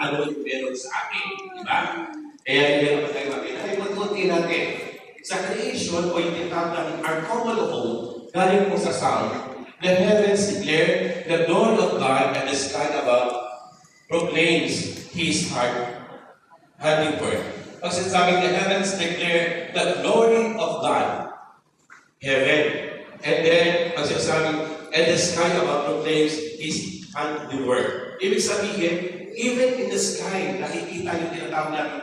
ano yung meron sa akin. Di ba? Kaya hindi naman tayo makita. Ay, magkunti natin. Sa creation, o yung tinatawag natin, our common home, galing po sa Psalm, the heavens declare the glory of God and the sky above proclaims His heart handiwork. Pag sinasabing the heavens declare the glory of God, heaven. And then, pag sinasabing, and the sky above proclaims His handiwork. Ibig sabihin, even in the sky, nakikita yung tinatawag natin.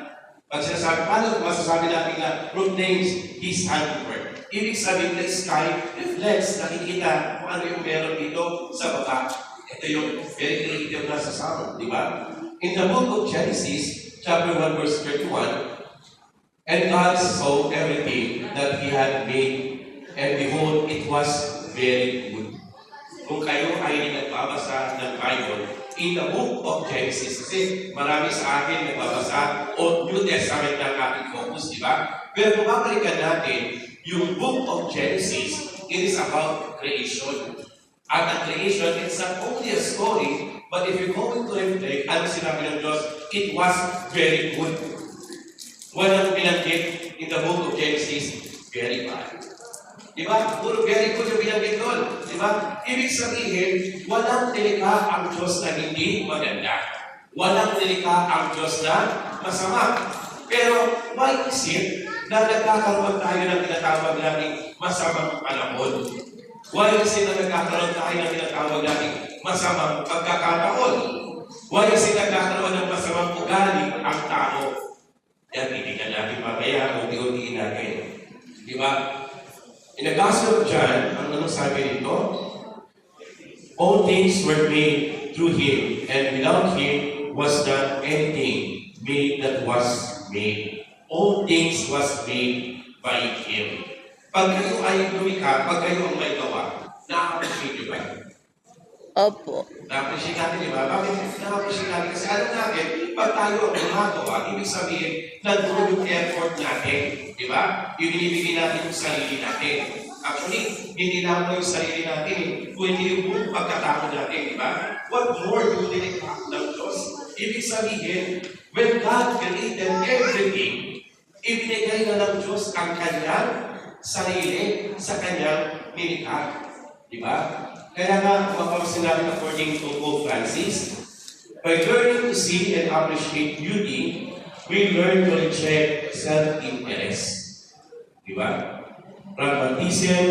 Pag sinasabi, paano masasabi natin na proclaims His handiwork? Ibig sabihin, the sky reflects, nakikita kung ano yung meron dito sa baba. Ito yung very creative na sa sound, di ba? In the book of Genesis, chapter 1, verse 31, And God saw everything that He had made, and behold, it was very good. Kung kayo ay nagbabasa ng Bible, in the book of Genesis, kasi marami sa atin nagbabasa o New Testament ng ating focus, di ba? Pero kung babalikan natin, yung book of Genesis, it is about creation. At ang creation, it's not only a story, but if you're going to reflect, ano sinabi ng Diyos, it was very good. Walang binanggit in the book of Genesis, very bad. Di ba? Puro very good yung binanggit doon. Di ba? Ibig sabihin, walang nilikha ang Diyos na hindi maganda. Walang nilikha ang Diyos na masama. Pero, why is it na nagkakaroon tayo ng tinatawag nating masamang panahon? Why is it na nagkakaroon tayo ng tinatawag nating masamang pagkakataon? Why is it nagkakaroon ng masamang ugali ang tao? Yan, titigan natin mamaya, unti-untiin natin. Di ba? In the Gospel of John, ang anong sabi dito? All things were made through Him, and without Him was not anything made that was made. All things was made by Him. Pag kayo ay lumikha, pag kayo ang may gawa, na-appreciate ba? Opo. Na-appreciate di ba? Bakit na-appreciate? Kasi alam natin, pag tayo ang gumagawa, ibig sabihin, nandun yung effort natin. Di ba? Yung binibigay natin yung sarili natin. Actually, hindi lang yung sarili natin, kundi yung buong pagkatao natin, di ba? What more do you need ng Diyos? Ibig sabihin, when God created everything, ibinigay na ng Diyos ang kanyang sarili sa kanyang nilikha. Di ba? Kaya nga, mapapasin natin according to Pope Francis, by learning to see and appreciate beauty, we learn to reject self-interest. Di ba? Pragmatism,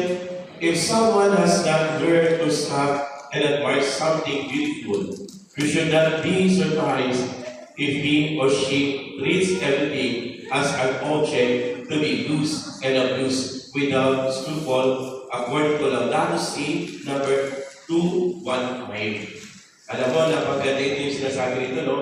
if someone has not learned to stop and admire something beautiful, we should not be surprised if he or she treats everything as an object to be used and abused without scruple according to Laudato Si number 215. Alam mo, napaganda ito yung sinasabi nito, no?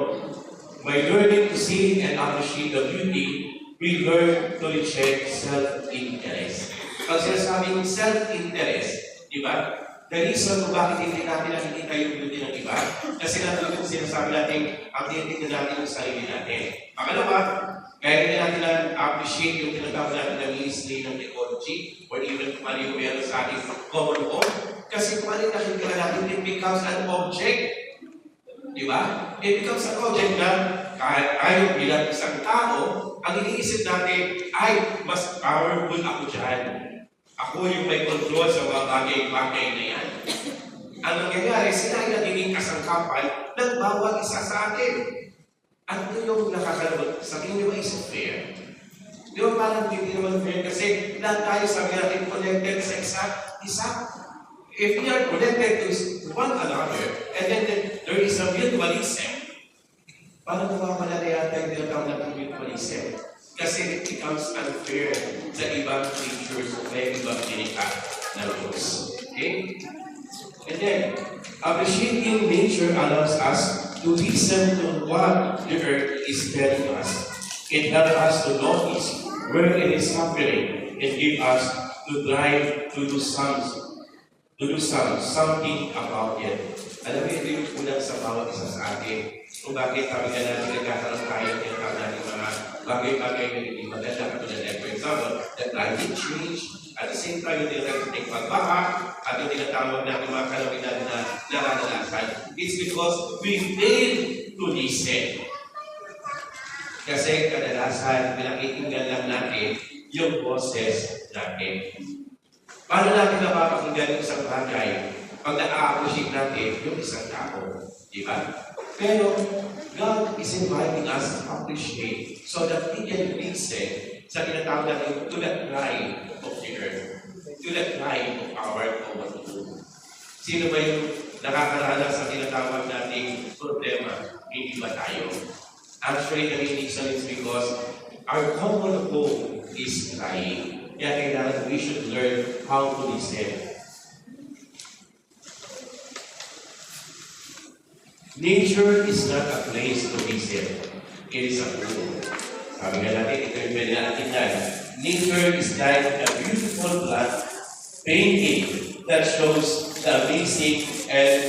By learning to see and appreciate the beauty, we learn to reject self-interest. Pag sinasabing self-interest, di ba? The reason kung bakit hindi natin nakikita yung beauty ng iba, kasi natin yung sinasabi natin, ang tinitingnan natin yung sarili natin. Pangalawa, kaya hindi natin na-appreciate yung tinatawag natin na ministry ng ecology or even kung ano yung meron sa ating common home. Kasi kung ano yung nakikita natin, it becomes an object. Di ba? It becomes an object na kahit tayo bilang isang tao, ang iniisip natin ay mas powerful ako dyan. Ako yung may control sa mga bagay-bagay na yan. Ang nangyayari, sila ay nagiging kasangkapan ng bawat isa sa atin. Ano yung nakakalabot? Sa tingin niyo ba is fair? Di ba parang hindi naman fair kasi lahat tayo sabi natin connected sa isa, isa. If we are connected to one another, and then there is a mutualism, paano mawawala na yata yung tinatawag natin mutualism? Kasi it becomes unfair sa ibang creatures o may ibang tinika na Diyos. Okay? And then, appreciating nature allows us to listen to what the earth is telling us. It helps us to notice where it is happening and give us to drive to do something to do some, something about it. Alam mo, ito yung kulang sa bawat isa sa atin. Kung bakit sabi nga natin nagkakaroon tayo ng tinatawag natin mga bagay-bagay na hindi maganda. Katulad for example, the climate change, at the same time, tinatawag natin pagbaha, at yung tinatawag natin mga kalawin natin na nararanasan. It's because we fail to listen. Kasi kadalasan, pinakikinggan lang natin yung boses natin. Paano natin napapakinggan yung isang bagay pag na-appreciate natin yung isang tao? Di ba? Pero God is inviting us to appreciate so that we can listen sa tinatawag natin to the cry earth, to the cry of our common good. Sino ba yung nakakaranas sa tinatawag nating problema? Hindi ba tayo? Actually, the reason is because our common goal is crying. Kaya kailangan we should learn how to listen. Nature is not a place to visit. It is a tool. Sabi nga natin, ito yung pwede natin is like a beautiful black painting that shows the amazing and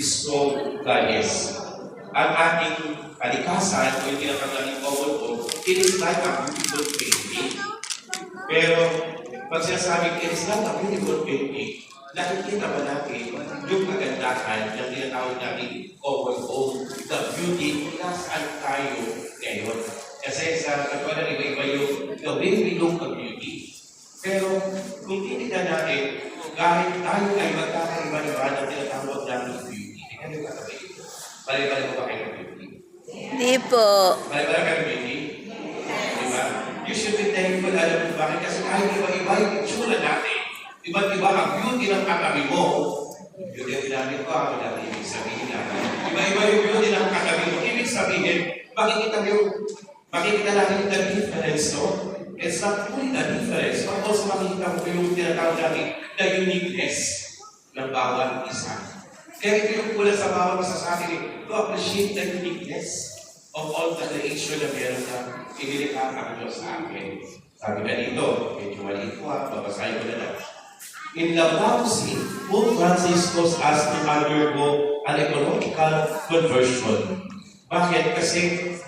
strong goddess. Ang ating kalikasan, o yung tinatawag natin common home, it is like a beautiful painting. Pero, pag sinasabing it is not a beautiful painting, nakikita ba natin yung kagandahan ng tinatawag natin common home, the beauty kung nasaan tayo ngayon. Kasi sa katulad iba-iba yung the way we at beauty. Pero kung titignan natin, kahit tayo ay magkakaiba-iba ng tinatawag natin beauty, tingnan yung katabi. Bali-bali mo ba kayo ng beauty? Hindi po. Bali-bali kayo ng beauty? Diba? You should be thankful, alam mo bakit? Kasi kahit iba-iba yung itsura natin, iba't iba ang beauty ng katabi mo. Beauty ang ginamit ko, ako dati ibig sabihin na. Iba-iba yung beauty ng katabi mo. Ibig sabihin, makikita yung, makikita natin the difference, no? Only the difference, also makikita mo yung tinatawag natin, the uniqueness ng bawat isa. Kaya ito yung kulang sa bawat isa sa atin, eh, to appreciate the uniqueness of all the creation na meron na inilikha ang Diyos sa akin. Sabi na dito, medyo maliit po ha, babasahin ko na lang. In Labuasi, Pope Francis calls us to undergo an economical conversion. Bakit? Kasi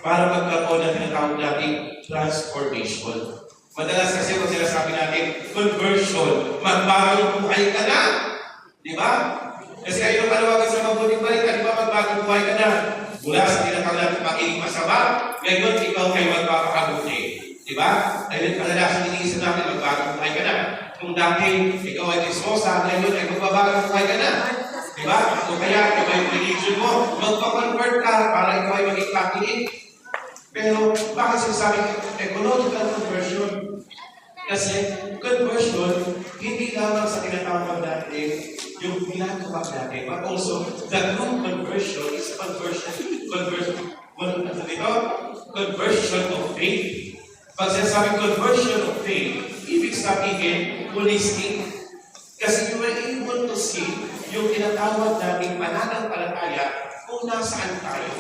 para magkaroon ng tinatawag nating transformation. Madalas kasi kung sinasabi natin, conversion, magbagong buhay ka na. Di ba? Kasi ayun ang panawagan sa mabuting balikan, di ba magbagong buhay ka na? Mula sa tinatawag natin pagiging masama, ngayon ikaw ay magpapakabuti. Di ba? Ayun kadalasan iniisip natin, magbagong buhay ka na. Kung dati ikaw ay dismosa, ngayon ay magbabagong buhay ka na. Di ba? O kaya, iba yung religion mo, magpa-convert ka para ikaw ay maging Catholic. Pero bakit sinasabing ecological conversion? Kasi conversion, hindi lamang sa tinatawag natin yung ginagawa natin, but also the true conversion is conversion, conversion, ano dito? Conversion of faith. Pag sinasabing conversion of faith, ibig sabihin, holistic. Kasi you are able to see yung tinatawag nating pananampalataya kung nasaan tayo.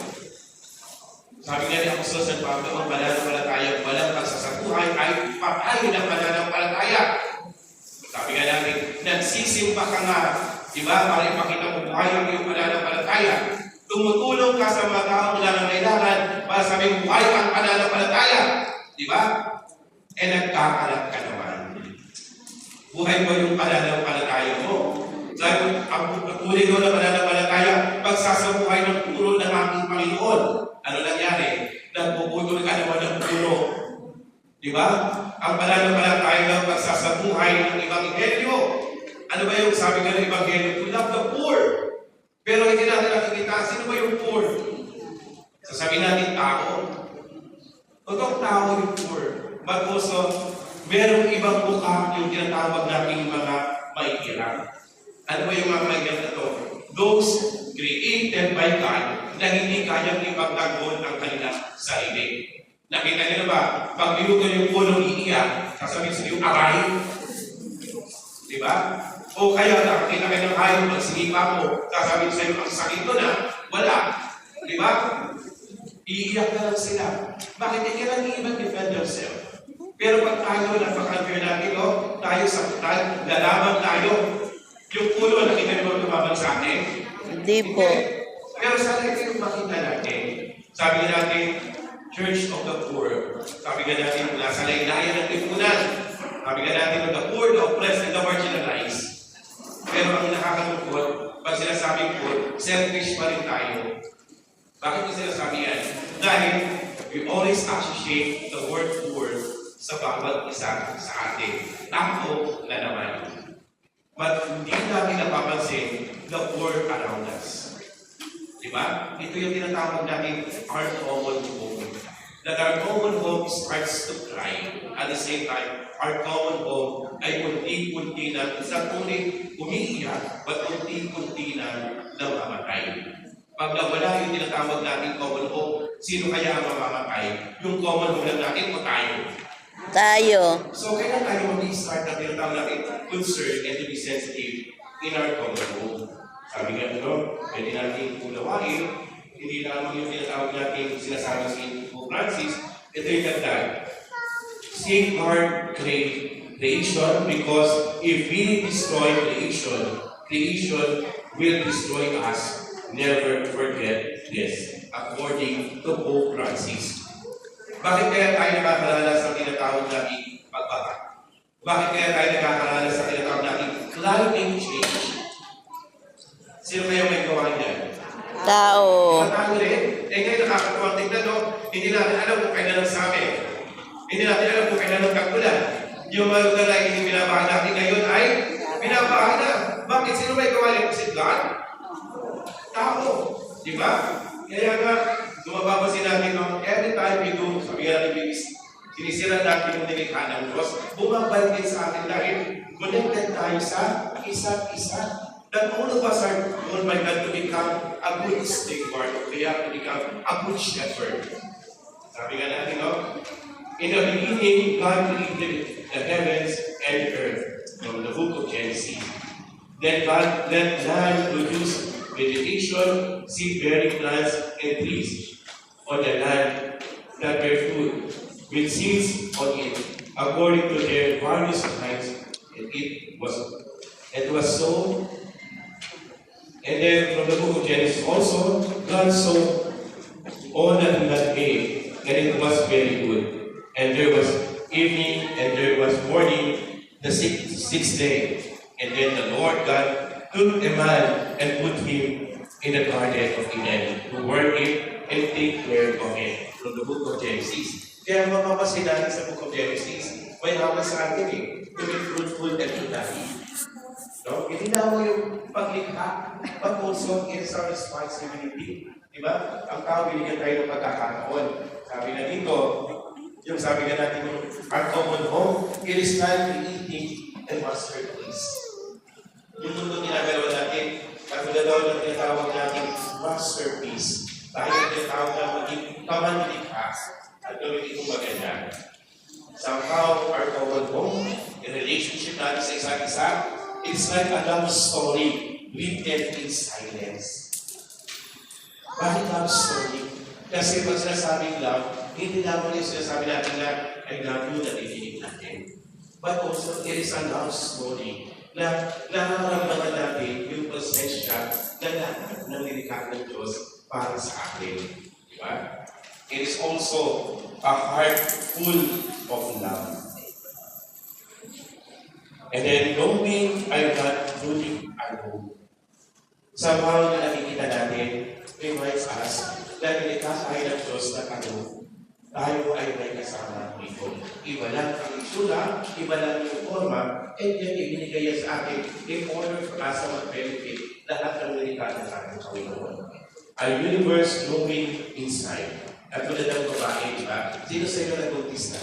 Sabi nga ni Apostol San Pablo, ang pananampalataya walang pagsasabuhay ay patay ng pananampalataya. Sabi nga namin, nagsisimba ka nga, di ba, para ipakita mo buhay ang iyong pananampalataya. Tumutulong ka sa mga taong nangangailangan para sabing buhay ang pananampalataya. Di ba? E nagkakalat ka naman. Buhay mo yung pananampalataya mo. Sabi, ang tuloy ko na pananampalataya, pagsasabuhay ng puro ng aking Panginoon. Ano nangyari? Nagpuputol ka naman ng puro. Di ba? Ang pananampalataya ng pagsasabuhay ng Ebanghelyo. Ano ba yung sabi ng Ebanghelyo? To love the poor. Pero hindi natin nakikita, sino ba yung poor? Sasabihin natin tao. Totoong tao yung poor. But also, merong ibang mukha yung tinatawag nating mga mahihirap. Ano ba yung mga mahihirap na to? Those created by God na hindi kayang ipagtanggol ang kanilang sarili. Nakita niyo na ba? Pag binuto yung puno iiyak, sasabihin sa iyo, aray. Di ba? O kaya nakakita kayo ng hayop, pag sinipa mo, sasabihin sa iyo, ang sakit ko na, wala. Di ba? Iiyak na lang sila. Bakit they cannot even defend themselves? Pero pag tayo napaka-unfair natin, oh, tayo sa putal, lalaban tayo. Yung puno, nakita mo lumabang sa atin. Hindi po. Pero sana ito yung makita natin. Sabi nga natin, Church of the Poor. Sabi nga natin, nasa laylayan ng tipunan. Sabi nga natin, the poor, the oppressed, and the marginalized. Pero ang nakakalungkot, pag sinasabing poor, selfish pa rin tayo. Bakit ko sinasabi yan? Dahil we always associate the word poor sa bawat isa sa atin. Ako na naman. But hindi natin napapansin the world around us. Di ba? Ito yung tinatawag natin our common home. That our common home starts to cry. At the same time, our common home ay unti-unti na, sa tunay umiiyak, but unti-unti na namamatay. Pag nawala yung tinatawag natin common home, sino kaya ang mamamatay? Yung common home lang natin o tayo? Tayo. So, kailan tayo mag-start na tinatawag natin concern and to be sensitive in our home? Sabi nga, no, pwede natin unawain, hindi lamang yung tinatawag natin sinasabi si Pope Francis, ito yung dagdag. Safeguard cre- creation because if we destroy creation, creation will destroy us. Never forget this, according to Pope Francis. Bakit kaya tayo nakakalala sa tinatawag natin pagbaha? Bakit kaya tayo nakakalala sa tinatawag natin climate change? Sino kaya may gawa niyan? Tao. Tao rin. Eh ngayon nakakatuwang tignan, no? Hindi natin alam kung kailan ang sabi. Hindi natin alam kung kailan ang kagulan. Yung mga lugar na hindi binabaha natin ngayon ay binabaha na. Bakit? Sino may gawa niyan? Kasi God? Tao. Di ba? Kaya nga, lumababasin natin, no? every time we do, sabi nga Bibis, sinisira natin yung nilikha ng Diyos, bumabalik din sa atin dahil connected tayo sa isa't isa. That all of us are called by God to become a good steward, kaya to become a good shepherd. Sabi nga natin, no? In the beginning, God created the heavens and earth from the book of Genesis. Then God let land produce vegetation, seed-bearing plants, and trees on the land that bear food, with seeds on it, according to their various kinds. And it was, it was so. And then from the book of Genesis also, God saw all that he had made, and it was very good. And there was evening, and there was morning, the sixth, sixth day. And then the Lord God took a man and put him in the garden of Eden to work it and take care of it. From the book of Genesis. Kaya mapapasin natin sa book of Genesis, may hawak sa atin eh, to be fruitful and to die. No? Na mo yung paglikha, but also it's our responsibility. Di ba? Ang tao binigyan tayo ng pagkakataon. Sabi na dito, yung sabi nga natin yung our common home, it is not creating a masterpiece. Yung mundo ginagalaw natin, katulad daw ng tinatawag natin masterpiece. Tayo yung tinatawag na maging pamanlikha at gawin itong maganda. Somehow, our common home, in relationship natin sa isa't isa, it's like a love story written in silence. Bakit love story? Kasi pag sinasabing love, hindi lamang yung sinasabi natin na I love you na didinig natin. But also, there is a love story na nararamdaman natin yung presensya na lahat ng nilikha ng Diyos para sa atin. Di ba? It is also a heart full of love. And then knowing I'm not truly alone. Somehow na nakikita natin, reminds us na nilikha tayo ng Diyos na ano, tayo ay may kasama dito. Iba lang ang itsura, iba lang yung forma, and yet ibinigay sa atin in order for us to mag-benefit lahat ng nilikha ng ating Panginoon. A universe growing inside. At tulad ng babae, di ba? Sino sa inyo nag-buntis na?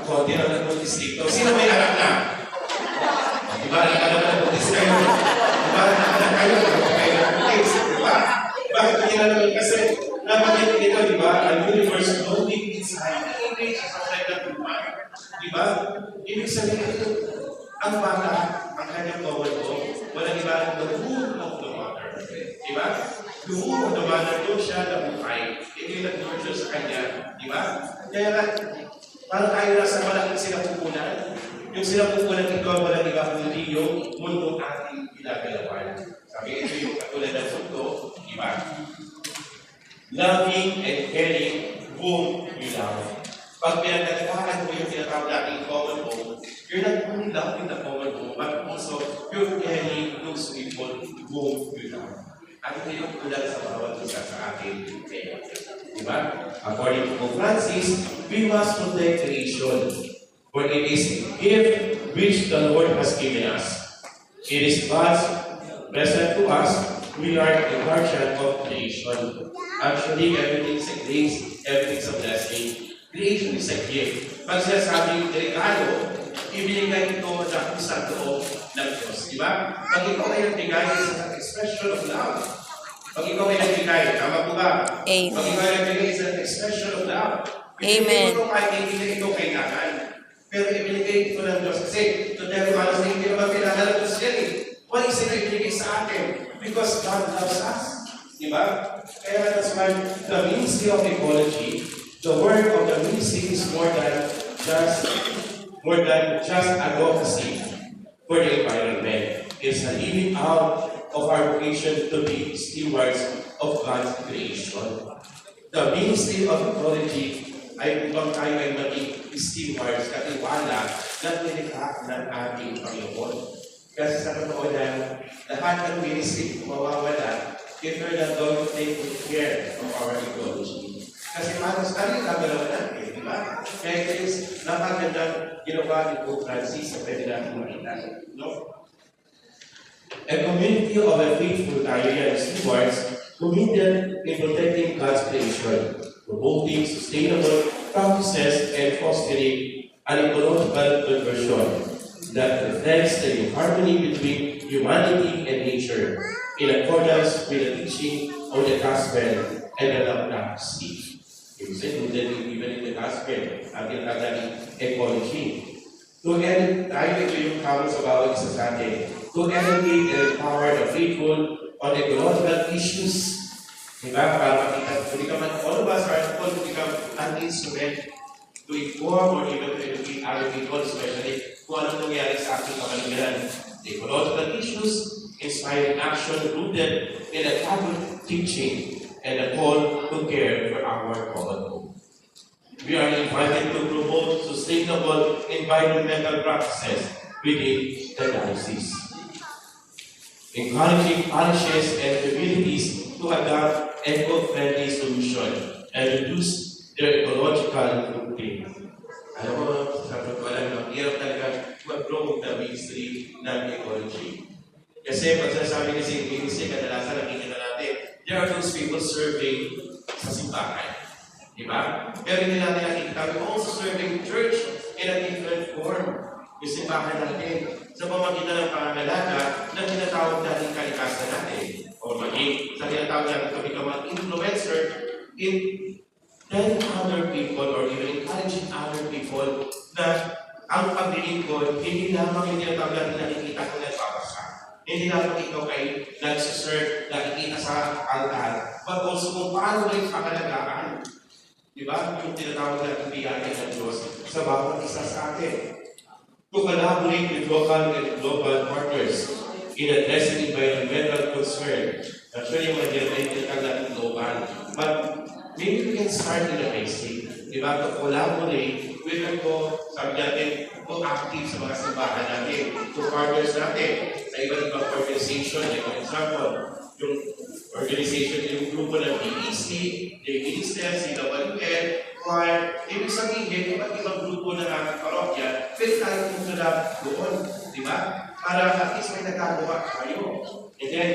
Ako, di na nag-buntis dito. Sino may anak na? Di ba? Alam na buntis kayo. Di ba? Anak kayo. Kayo buntis. Di ba? Bakit hindi na naman? Kasi nabanggit dito, di ba? Ang universe growing inside. Image is outside the woman. Di ba? Ibig sabihin ito, ang bata, ang kanyang bawal ko, walang iba ang the womb of the mother. Di ba? The womb of the mother, doon siya nabuhay. Ito yung nag-nurture sa kanya. Di ba? Kaya nga, parang tayo nasa malaking sinapupunan. Yung sinapupunan ito, walang iba kundi yung mundo ating ginagalawan. Sabi, ito yung katulad ng mundo. Di ba? Loving and caring whom you love. Pag pinagdagdagan mo yung tinatawag nating common home, you're not only loving the common home, but also you're caring those people whom you love. At ito yung tulad sa bawat isa sa atin. Diba? According to Pope Francis, we must protect creation. For it is gift which the Lord has given us. It is God's present to us. We are the guardian of creation. Actually, everything's a grace, everything's a blessing. Creation is a gift. Pag sinasabing regalo, ibinigay ito sa kusang loob ng Diyos. Di ba? Pag ikaw ay nagbigay is an expression of love. Pag ikaw ay nagbigay, tama po ba? Amen. Pag ikaw ay nagbigay is an expression of love. Amen. Mo kahit hindi ito kailangan. Pero ibinigay ito ng Diyos. Kasi, to tell you honestly, hindi naman kailangan ng Diyos yan eh. Is it ibinigay sa atin? Because God loves us. Di ba? Kaya that's why the ministry of ecology, the work of the ministry is more than just more than just advocacy for the environment. It's a living out of our vocation to be stewards of God's creation. The ministry of ecology ay upang tayo ay maging stewards, katiwala ng nilikha ng ating Panginoon. Kasi sa lang, lahat ng ministry mawawala if we're not going to take good care of our ecology. Kasi para sa atin, nagalawa natin, di ba? Kaya ito is napagandang ginawa ni Pope Francis na pwede natin. No? A community of a faithful Aryan stewards committed in protecting God's creation, promoting sustainable practices and fostering an ecological conversion that reflects the harmony between humanity and nature in accordance with the teaching of the gospel and the love practice. Ibig sabihin, even in the gospel, ating kagaling ecology. To end, tayo ito yung kamo sa bawat isa sa atin. To educate and empower the faithful on ecological issues. Diba? Para makita, to become an, all of us are called to become an instrument to inform or even to educate other people, especially kung anong nangyari sa ating kapaligiran. The ecological issues inspire action rooted in a Catholic teaching and a call to care for our common home. We are invited to promote sustainable environmental practices within the diocese. Encouraging parishes and communities to adopt eco-friendly solutions and reduce their ecological footprint. Alam mo, sa totoo lang, ang hirap talaga mag-grow the ministry ng ecology. Kasi pag sinasabi kasi ministry, kadalasan nakikita natin, there are those people serving sa simbahan. Di ba? Pero hindi natin nakikita, we're also serving church in a different form. Yung simbahan natin, sa pamagitan ng pangangalaga na tinatawag natin kalikasan natin. O maging sa tinatawag natin kami ka mga influencer in telling other people or even encouraging other people na ang paglilingkod, hindi lamang yung tinatawag natin nakikita kung nagpapasa. Hindi lamang ikaw ay nagsiserve, nakikita sa altar, but also kung paano mo yung pangalagaan Di ba? Yung tinatawag natin biyaya ng Diyos sa bawat isa sa atin. To collaborate with local and global partners in addressing environmental concern. Actually, yung dito ay tinatawag natin global. But maybe we can start in the basic. Di ba? To collaborate with ako, sabi natin, to active sa mga simbahan natin, to partners natin, sa iba't ibang organization, for example, yung organization, yung grupo ng BEC, yung minister, CWN, choir, ibig sabihin, iba't ibang grupo ng ating parokya, pwede tayo pumunta doon, di ba? Para at least may nagagawa tayo. And then,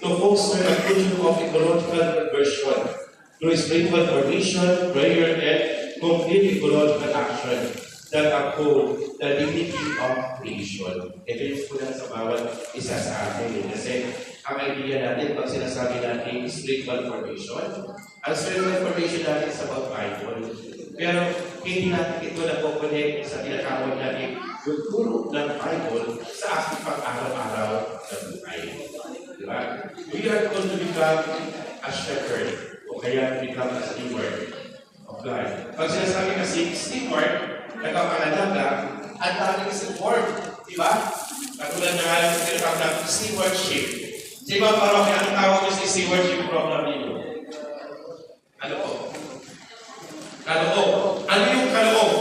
to foster a culture of ecological conversion through spiritual formation, prayer, and complete ecological action that uphold the dignity of creation. Ito yung kulang sa bawat isa sa atin. eh. Kasi ang idea natin, pag sinasabi natin spiritual formation, ang spiritual formation natin sa about Bible. Pero hindi natin ito na-connect sa tinatawag natin yung turo ng Bible sa ating pang-araw-araw na buhay. Di ba? We are called to become a shepherd o kaya become a steward God. Pag sinasabi kasi steward, nagpapangalaga, ang daming support. Di ba? Katulad ng alam ko tinatawag natin stewardship. Sa ibang parokya, anong tawag ko sa stewardship program ninyo? Ano po? Kaloob. Ano yung kaloob?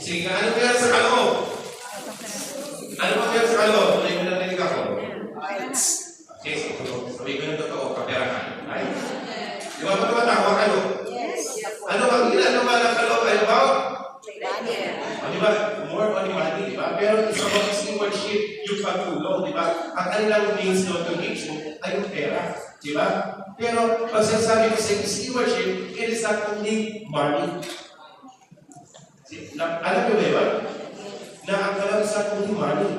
Sige, ano kaya sa kaloob? kaloob? Tuloy mo na narinig ako. Okay, so sabi ko ng totoo, kaperahan. Right? Di ba? Pag tumatawa kayo, ano ang ilan naman ang kaloob ay about? O, di ba? More on money, di ba? Pero sa mga stewardship, yung pagtulong, di ba? Ang kanilang means of donation ay yung pera. Di ba? Pero pag sinasabi ko sa stewardship, it is not only money. Na, alam niyo ba yun? Na ang kalaban sa only money.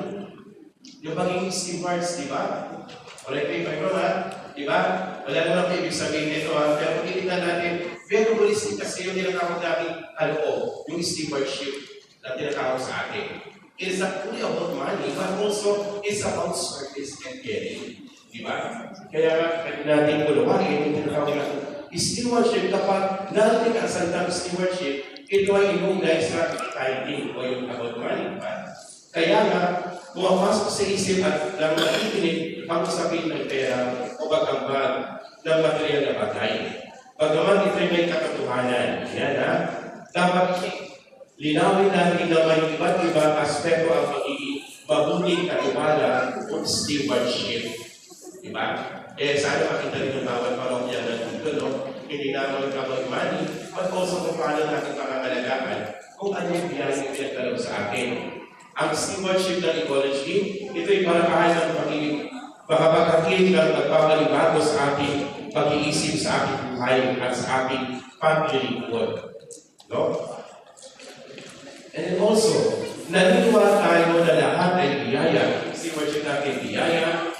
Yung pagiging stewards, di ba? If I'm wrong, ha? Di ba? Wala naman ako ibig sabihin nito, ha? Pero pagkitignan natin, very holistic kasi yung tinatawag natin kaloob, yung stewardship na tinatawag sa atin. It is not only about money, but also it's about service and caring. Di ba? Kaya pwede natin kuluwain yung tinatawag natin stewardship kapag narating ang salitang stewardship, ito ay inugnay sa tithing o yung about money. ba? Kaya nga, pumapasok sa isip at lang nakikinig ang usapin ng pera o pagkambag ng material na bagay. Bagaman ito'y may katotohanan, yan ha, dapat linawin natin na may iba't ibang aspeto ang pagiging mabuting katiwala o stewardship. Diba? Eh, sana makita rin ng bawat parokya na dito, no? Hindi naman about money, but also kung paano natin pangangalagaan kung ano yung biyayang pinagdalaw sa akin. Ang stewardship ng ecology, ito'y paraan ng pagiging makapagkakit ng nagpapalibago sa ating pag-iisip sa ating buhay at sa ating paglilingkod. No? And also, naniniwala tayo na lahat ay biyaya. Stewardship natin biyaya,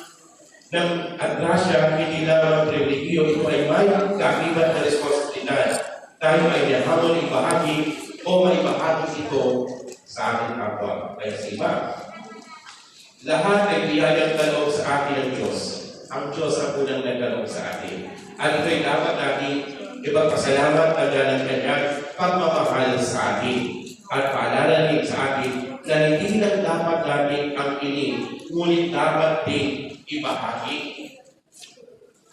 ng at grasya, hindi lamang privilegyo, ito ay may kaakibat na responsibilidad. Tayo ay yahamon ibahagi o may bahagi ito sa ating kapwa. Kaya sa iba, lahat ay biyayang kaloob sa atin ng Diyos. Ang Diyos ang unang nagkaloob sa atin. At ito'y dapat natin ipagpasalamat ang ng kanyang pagmamahal sa atin. At paalala sa atin na hindi lang dapat natin ang ining, ngunit dapat din ibahagi.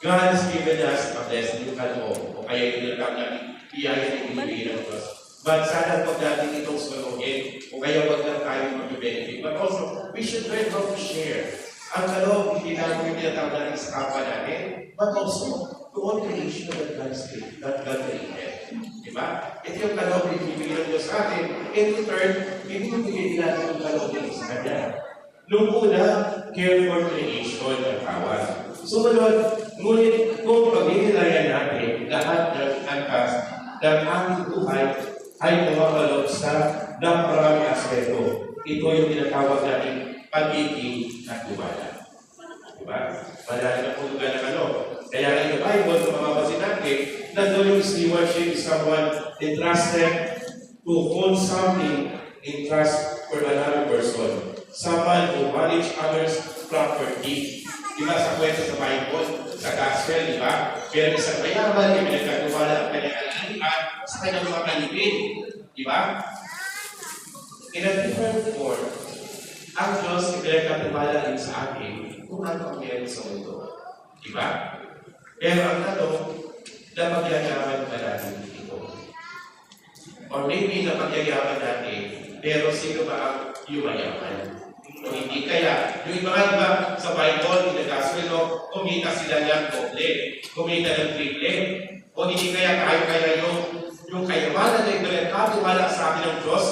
God has given us a blessing yung kaloob o kaya tinatawag natin biyaya na ibibigay ng Diyos. But sana huwag natin itong sunugin o kaya huwag na tayo mag-benefit. But also, we should learn how to share. Ang kaloob, hindi lang yung tinatawag natin sa kapwa natin, but also to all creation that God created. That God created. Diba? Ito yung kaloob na ibibigay ng Diyos sa atin. In return, ibibigay din natin yung kaloob din sa Kanya. Nung una, care for creation ang tawag. Sumunod, ngunit kung pagnilayan natin lahat ng angkas ng ating buhay ay tumakalob sa napakarami aspeto. Ito yung tinatawag natin pagiging natiwala. Diba? Marami na kung lugar ng ano. Kaya the Bible, kung mapapansin natin, nandun yung stewardship is someone entrusted to hold something in trust for another person. Someone who manage others' property. Di ba sa kwento sa Bible, sa gospel, di ba? Pero isang mayaman, yung pinagkatuwala ang kanyang alilihan sa kanyang mga kalipin. Di ba? In a different form, ang Diyos ipinagkatiwala rin sa atin kung ano ang meron sa mundo. Di ba? Pero ang tanong, napagyayaman ba natin ito? Or maybe napagyayaman natin, pero sino ba ang yumayaman? Kung hindi kaya, yung iba nga iba sa Bible, in the Gospel, no, kumita sila ng doble, kumita ng triple, o hindi kaya kahit kaya yung, yung kayamanan na ipinagkatiwala sa atin ng Diyos,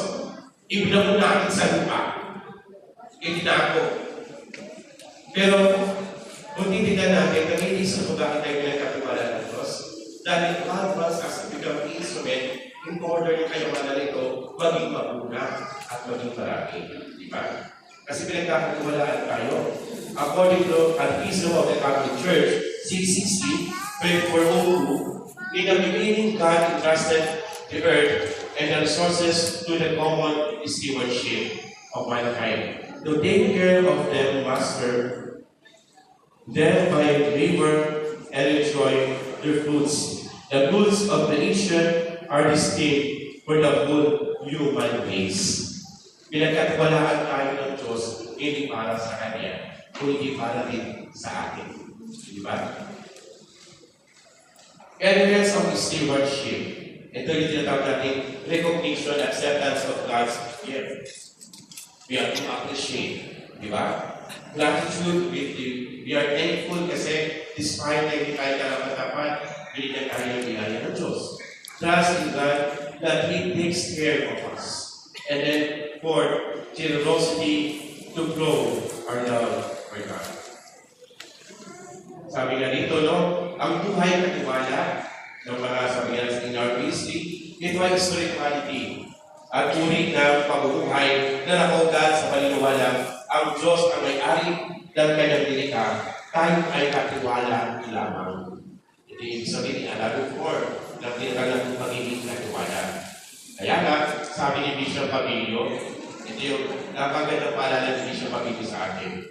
ibinamo natin sa lupa. Itinako. Pero, kung titignan natin, nag-iisip bakit tayo Diyos? Dahil wants us to become instrument in order yung kayamanan nito maging mabuna at maging marami. Di? Kasi pinagkakatiwalaan tayo. According to Catechism of the Catholic Church, 660, 2402, in the beginning, God entrusted the earth and the resources to the common stewardship of mankind. To take care of them, master, them by labor and enjoy their fruits. The goods of the nation are destined for the good human race. Pinagkatiwalaan tayo ng Diyos, hindi para sa Kanya, kundi para din sa atin. Di ba? Evidence of stewardship. Ito yung tinatawag natin recognition, acceptance of God's gift. We have to appreciate. Di ba? gratitude with you. We are thankful kasi despite na hindi tayo karapat-dapat, binigyan tayo ng biyaya ng Diyos. Trust God that He takes care of us. And then, fourth, generosity to grow our love for God. Sabi nga dito, no, ang buhay na tiwala ng mga sabi nga in our ministry, ito ay spirituality at uri ng pamumuhay na nakaugat sa paniniwalang ang Diyos ang may-ari ng kanyang dinikha, tayo ay katiwala lamang. Ito yung sabihin ni Alago 4 ng tinatawag ng pagiging katiwala. Kaya nga, sabi ni Bishop Pabilio, ito yung napagandang paalala ni Bishop Pabilio sa atin,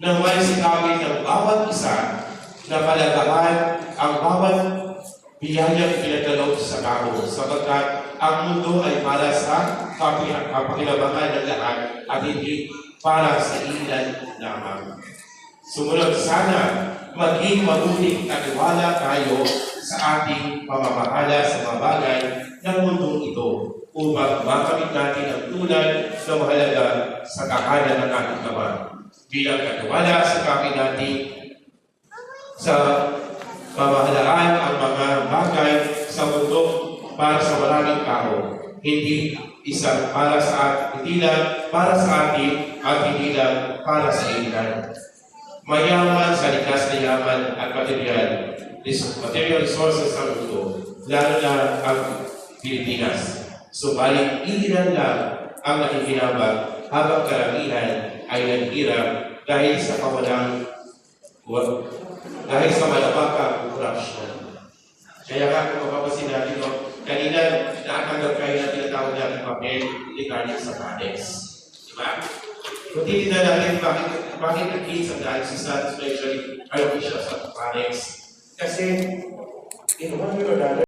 na may sinabing ng bawat isa na palagahan ang bawat biyayang pinagdalaw sa tao sapagkat ang mundo ay para sa kapakilabangan ng lahat at hindi para sa ilan lamang. Sumunod sana, maging mabuting katiwala tayo sa ating pamamahala sa mga bagay ng mundong ito upang makamit natin ang tulad na mahalaga sa kahanan ng ating kaban. Bilang katiwala sa kapit natin sa pamahalaan ang mga bagay sa mundo para sa maraming tao. Hindi isa para sa at hindi lang para sa atin at hindi lang para sa ilan. Mayaman sa likas na yaman at material, material resources sa mundo, lalo na ang Pilipinas. Subalit, ilan lang ang nakikinabang habang karamihan ay naghirap dahil sa kawalang wa- dahil sa malabakang corruption. Kaya nga kung mapapasin natin, no, kanina nakatanggap kayo na tinatawag natin papel regarding sa padex. Di Kung titignan natin bakit, bakit nag-kids ang si Stan especially ay official sa padex. Kasi in one way or another,